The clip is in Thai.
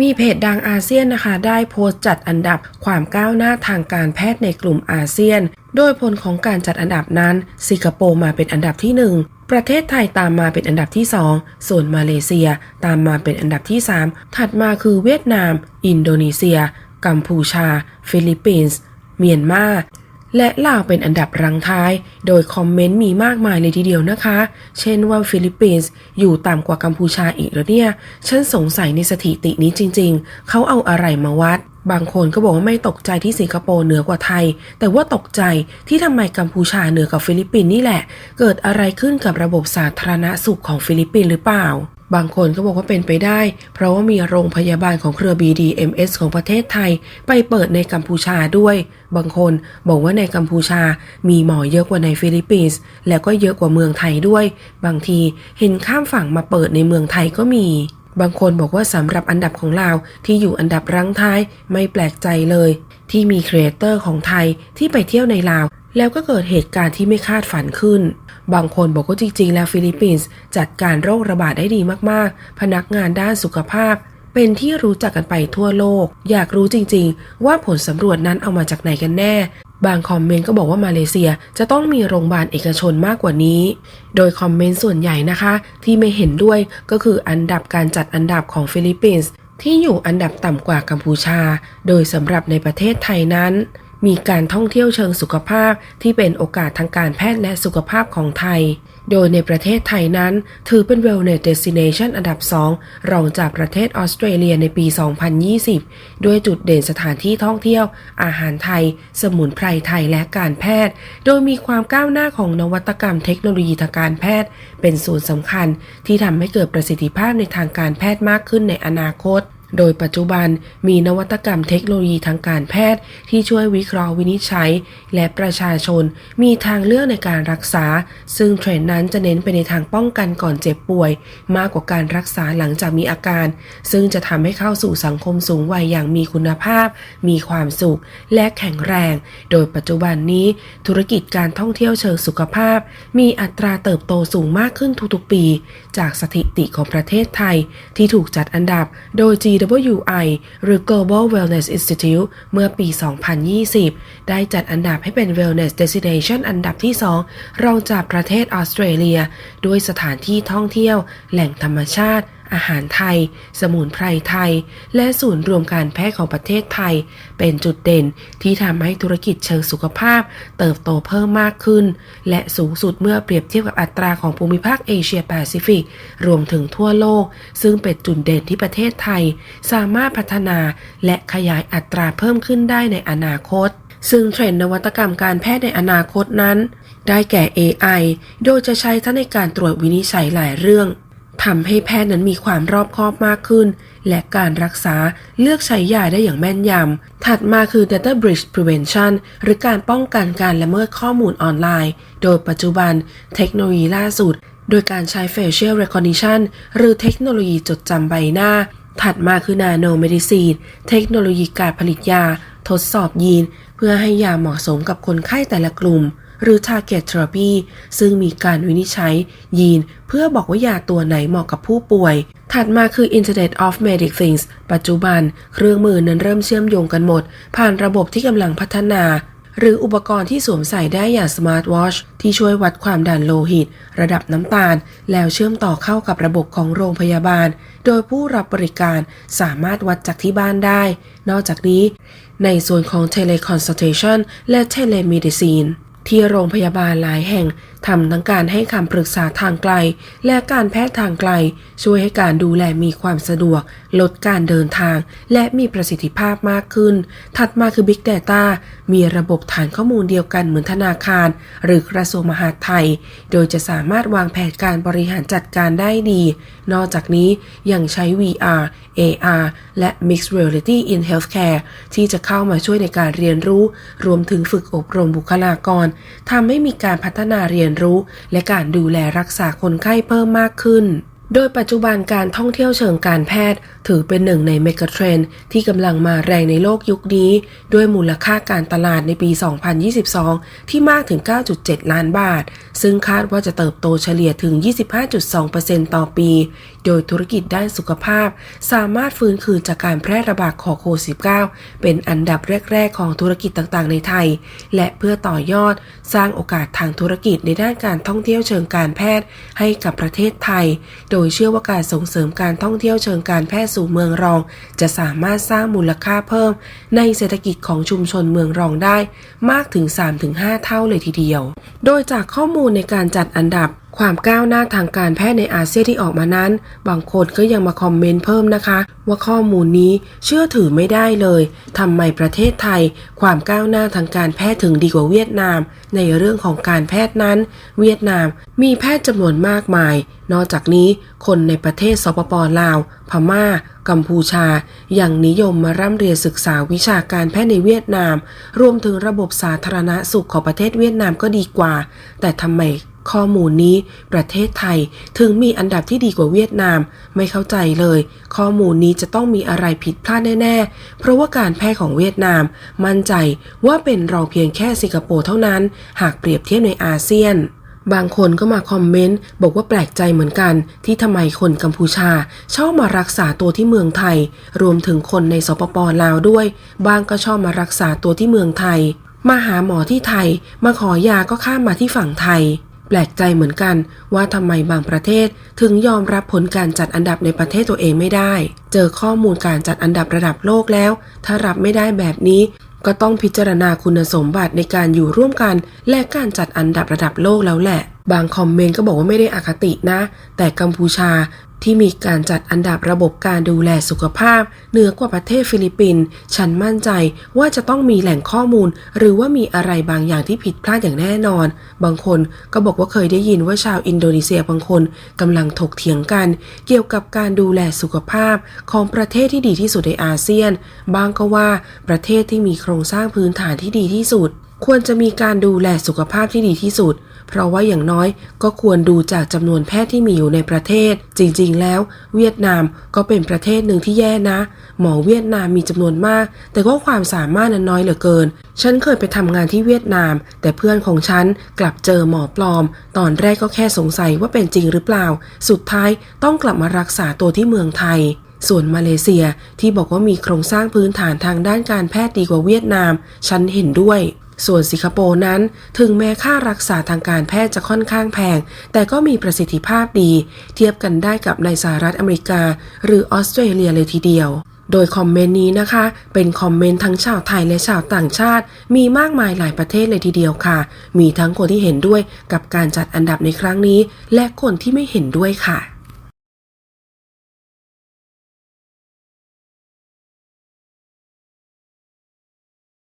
มีเพจดังอาเซียนนะคะ ได้โพสต์จัดอันดับความก้าวหน้าทางการแพทย์ในกลุ่มอาเซียน โดยผลของการจัดอันดับนั้น สิงคโปร์มาเป็นอันดับที่ 1 ประเทศไทยตามมาเป็นอันดับที่ 2 ส่วนมาเลเซียตามมาเป็นอันดับที่ 3 ถัดมาคือเวียดนาม อินโดนีเซีย กัมพูชา ฟิลิปปินส์ เมียนมา และลาวเป็นอันดับรังท้าย โดยคอมเมนต์มีมากมายเลยทีเดียวนะคะ เช่นว่าฟิลิปปินส์อยู่ต่ำกว่ากัมพูชาอีกแล้วเนี่ย ฉันสงสัยในสถิตินี้จริงๆ เขาเอาอะไรมาวัด บางคนก็บอกว่าไม่ตกใจที่สิงคโปร์เหนือกว่าไทย แต่ว่าตกใจที่ทำไมกัมพูชาเหนือกว่าฟิลิปปินส์นี่แหละ เกิดอะไรขึ้นกับระบบสาธารณสุขของฟิลิปปินส์หรือเปล่า บางคนก็บอกว่าเป็นไปได้ เพราะว่ามีโรงพยาบาลของเครือ BDMS ของประเทศไทย ไปเปิดในกัมพูชาด้วย บางคนบอกว่าในกัมพูชามีหมอเยอะกว่าในฟิลิปปินส์แล้วก็เยอะกว่าเมืองไทยด้วย บางทีเห็นข้ามฝั่งมาเปิดในเมืองไทยก็มีบางคนบอกว่าสำหรับอันดับของลาวที่อยู่อันดับรั้งท้ายไม่แปลกใจเลย ที่มีครีเอเตอร์ของไทยที่ไปเที่ยวในลาว แล้วก็เกิดเหตุการณ์ที่ไม่คาดฝันขึ้น บางคนบอกว่าจริง ๆ แล้วฟิลิปปินส์จัดการโรคระบาดได้ดีมากๆ พนักงานด้านสุขภาพ เป็นที่รู้จักกันไปทั่วโลก อยากรู้จริง ๆ ว่าผลสำรวจนั้นเอามาจากไหนกันแน่ บางคอมเมนต์ก็บอกว่ามาเลเซียจะต้องมีโรงพยาบาลเอกชนมากกว่านี้ โดยคอมเมนต์ส่วนใหญ่นะคะ ที่ไม่เห็นด้วยก็คืออันดับการจัดอันดับของฟิลิปปินส์ที่อยู่อันดับต่ำกว่ากัมพูชา โดยสำหรับในประเทศไทยนั้น มีการท่องเที่ยวเชิงสุขภาพที่เป็นโอกาสทางการแพทย์และสุขภาพของไทย โดยในประเทศไทยนั้น ถือเป็น Wellness Destination อันดับ 2 รองจากประเทศออสเตรเลียในปี 2020 ด้วยจุดเด่นสถานที่ท่องเที่ยว อาหารไทย สมุนไพรไทยและการแพทย์ โดยมีความก้าวหน้าของนวัตกรรมเทคโนโลยีทางการแพทย์ เป็นส่วนสำคัญที่ทำให้เกิดประสิทธิภาพในทางการแพทย์มากขึ้นในอนาคต โดยปัจจุบันมีนวัตกรรมเทคโนโลยีทางการแพทย์ ที่ช่วยวิเคราะห์วินิจฉัย และประชาชนมีทางเลือกในการรักษา ซึ่งเทรนด์นั้นจะเน้นไปในทางป้องกันก่อนเจ็บป่วย มากกว่าการรักษาหลังจากมีอาการ ซึ่งจะทำให้เข้าสู่สังคมสูงวัยอย่างมีคุณภาพ มีความสุข และแข็งแรง โดยปัจจุบันนี้ ธุรกิจการท่องเที่ยวเชิงสุขภาพ มีอัตราเติบโตสูงมากขึ้นทุกๆปี จากสถิติของประเทศไทย ที่ถูกจัดอันดับ โดยจี GWI หรือ Global Wellness Institute เมื่อปี 2020 ได้จัดอันดับให้เป็น Wellness Destination อันดับที่ 2 รองจากประเทศออสเตรเลีย ด้วยสถานที่ท่องเที่ยว แหล่งธรรมชาติ อาหารไทย สมุนไพรไทย และศูนย์รวมการแพทย์ของประเทศไทย เป็นจุดเด่นที่ทำให้ธุรกิจเชิงสุขภาพ เติบโตเพิ่มมากขึ้น และสูงสุดเมื่อเปรียบเทียบกับอัตราของภูมิภาคเอเชียแปซิฟิกรวมถึงทั่วโลก ซึ่งเป็นจุดเด่นที่ประเทศไทย สามารถพัฒนาและขยายอัตราเพิ่มขึ้นได้ในอนาคตซึ่งเทรนด์นวัตกรรมการแพทย์ในอนาคตนั้น ได้แก่ AI โดยจะใช้ทั้งในการตรวจวินิจฉัยหลายเรื่อง ทำให้แพทย์นั้นมีความรอบคอบมากขึ้น และการรักษาเลือกใช้ยาได้อย่างแม่นยำ ถัดมาคือ Data Breach Prevention หรือการป้องกันการละเมิดข้อมูลออนไลน์ โดยปัจจุบันเทคโนโลยีล่าสุด โดยการใช้ Facial Recognition หรือเทคโนโลยีจดจำใบหน้า ถัดมาคือ Nano Medicine เทคโนโลยีการผลิตยา ทดสอบยีน เพื่อให้ยาเหมาะสมกับคนไข้แต่ละกลุ่ม หรือ Target Therapy ซึ่งมีการวินิจฉัยยีน เพื่อบอกว่ายาตัวไหนเหมาะกับผู้ป่วย ถัดมาคือ Internet of Medic Things ปัจจุบัน เครื่องมือนั้นเริ่มเชื่อมโยงกันหมด ผ่านระบบที่กำลังพัฒนา หรืออุปกรณ์ที่สวมใส่ได้อย่าง Smart Watch ที่ช่วยวัดความดันโลหิต ระดับน้ำตาล แล้วเชื่อมต่อเข้ากับระบบของโรงพยาบาล โดยผู้รับบริการสามารถวัดจากที่บ้านได้ นอกจากนี้ในส่วนของ Teleconsultation และ Telemedicine ที่โรงพยาบาลหลายแห่ง ทำทั้งการให้คำปรึกษาทางไกล และการแพทย์ทางไกล ช่วยให้การดูแลมีความสะดวก ลดการเดินทาง และมีประสิทธิภาพมากขึ้น ถัดมาคือ Big Data มีระบบฐานข้อมูลเดียวกันเหมือนธนาคาร หรือกระทรวงมหาดไทย โดยจะสามารถวางแผนการบริหารจัดการได้ดี นอกจากนี้ยังใช้ VR AR และ Mixed Reality in Healthcare ที่จะเข้ามาช่วยในการเรียนรู้ รวมถึงฝึกอบรมบุคลากรทำให้มีการพัฒนาเรียนรู้ และการดูแลรักษาคนไข้เพิ่มมากขึ้น โดยปัจจุบันการท่องเที่ยวเชิงการแพทย์ ถือเป็นหนึ่งในเมกะเทรนที่กำลังมาแรงในโลกยุคนี้ ด้วยมูลค่าการตลาดในปี 2022 ที่มากถึง 9.7 ล้านบาท ซึ่งคาดว่าจะเติบโตเฉลี่ยถึง 25.2%ต่อปี โดยธุรกิจด้านสุขภาพ สามารถฟื้นคืนจากการแพร่ระบาดของโควิด -19 เป็นอันดับแรก ๆ ของธุรกิจต่างๆ ในไทย และเพื่อต่อยอด สร้างโอกาสทางธุรกิจในด้านการท่องเที่ยวเชิงการแพทย์ให้กับประเทศไทย โดยเชื่อว่าการส่งเสริมการท่องเที่ยวเชิงการแพทย์สู่เมืองรอง จะสามารถสร้างมูลค่าเพิ่ม ในเศรษฐกิจของชุมชนเมืองรองได้ มากถึง 3-5 เท่าเลยทีเดียว โดยจากข้อมูลในการจัดอันดับ ความก้าวหน้าทางการแพทย์ในอาเซียนที่ออกมานั้น บางคนก็ยังมาคอมเมนต์เพิ่มนะคะ ว่าข้อมูลนี้เชื่อถือไม่ได้เลยทำไมประเทศไทย ความก้าวหน้าทางการแพทย์ถึงดีกว่าเวียดนาม ในเรื่องของการแพทย์นั้น เวียดนามมีแพทย์จำนวนมากมาย นอกจากนี้คนในประเทศสปปลาว พม่ากัมพูชายังนิยมมาร่ำเรียนศึกษาวิชาการแพทย์ในเวียดนาม รวมถึงระบบสาธารณสุขของประเทศเวียดนามก็ดีกว่า แต่ทำไม ข้อมูลนี้ ประเทศไทยถึงมีอันดับที่ดีกว่าเวียดนาม ไม่เข้าใจเลย ข้อมูลนี้จะต้องมีอะไรผิดพลาดแน่ ๆ เพราะว่าการแพทย์ของเวียดนาม มั่นใจว่าเป็นรองเพียงแค่สิงคโปร์เท่านั้น หากเปรียบเทียบในอาเซียนบางคนก็มาคอมเมนต์บอกว่าแปลกใจเหมือนกัน ที่ทำไมคนกัมพูชา ชอบมารักษาตัวที่เมืองไทย รวมถึงคนในสปปลาวด้วย บางก็ชอบมารักษาตัวที่เมืองไทย มาหาหมอที่ไทย มาขอยาก็ข้ามมาที่ฝั่งไทย แปลกใจเหมือนกันว่าทำไมบางประเทศถึงยอมรับผลการจัดอันดับในประเทศตัวเองไม่ได้ เจอข้อมูลการจัดอันดับระดับโลกแล้ว ถ้ารับไม่ได้แบบนี้ ก็ต้องพิจารณาคุณสมบัติในการอยู่ร่วมกัน และการจัดอันดับระดับโลกแล้วแหละ บางคอมเมนต์ก็บอกว่าไม่ได้อคตินะ แต่กัมพูชาที่มีการจัดอันดับระบบการดูแลสุขภาพ เหนือกว่าประเทศฟิลิปปินส์ฉันมั่นใจว่าจะต้องมีแหล่งข้อมูล หรือว่ามีอะไรบางอย่างที่ผิดพลาดอย่างแน่นอน บางคนก็บอกว่าเคยได้ยินว่าชาวอินโดนีเซียบางคนกำลังถกเถียงกัน เกี่ยวกับการดูแลสุขภาพของประเทศที่ดีที่สุดในอาเซียน บางก็ว่าประเทศที่มีโครงสร้างพื้นฐานที่ดีที่สุด ควรจะมีการดูแลสุขภาพที่ดีที่สุด เพราะว่าอย่างน้อยก็ควรดูจากจำนวนแพทย์ที่มีอยู่ในประเทศ จริงๆ แล้ว เวียดนามก็เป็นประเทศหนึ่งที่แย่นะ หมอเวียดนามมีจำนวนมาก แต่ก็ความสามารถนั้นน้อยเหลือเกิน ฉันเคยไปทำงานที่เวียดนาม แต่เพื่อนของฉันกลับเจอหมอปลอม ตอนแรกก็แค่สงสัยว่าเป็นจริงหรือเปล่า สุดท้ายต้องกลับมารักษาตัวที่เมืองไทยส่วนมาเลเซียที่บอกว่ามีโครงสร้างพื้นฐานทางด้านการแพทย์ดีกว่าเวียดนาม ฉันเห็นด้วย ส่วนสิงคโปร์นั้น ถึงแม้ค่ารักษาทางการแพทย์จะค่อนข้างแพง แต่ก็มีประสิทธิภาพดี เทียบกันได้กับในสหรัฐอเมริกา หรือออสเตรเลียเลยทีเดียว โดยคอมเมนต์นี้นะคะ เป็นคอมเมนต์ทั้งชาวไทยและชาวต่างชาติ มีมากมายหลายประเทศเลยทีเดียวค่ะ มีทั้งคนที่เห็นด้วยกับการจัดอันดับในครั้งนี้ และคนที่ไม่เห็นด้วยค่ะ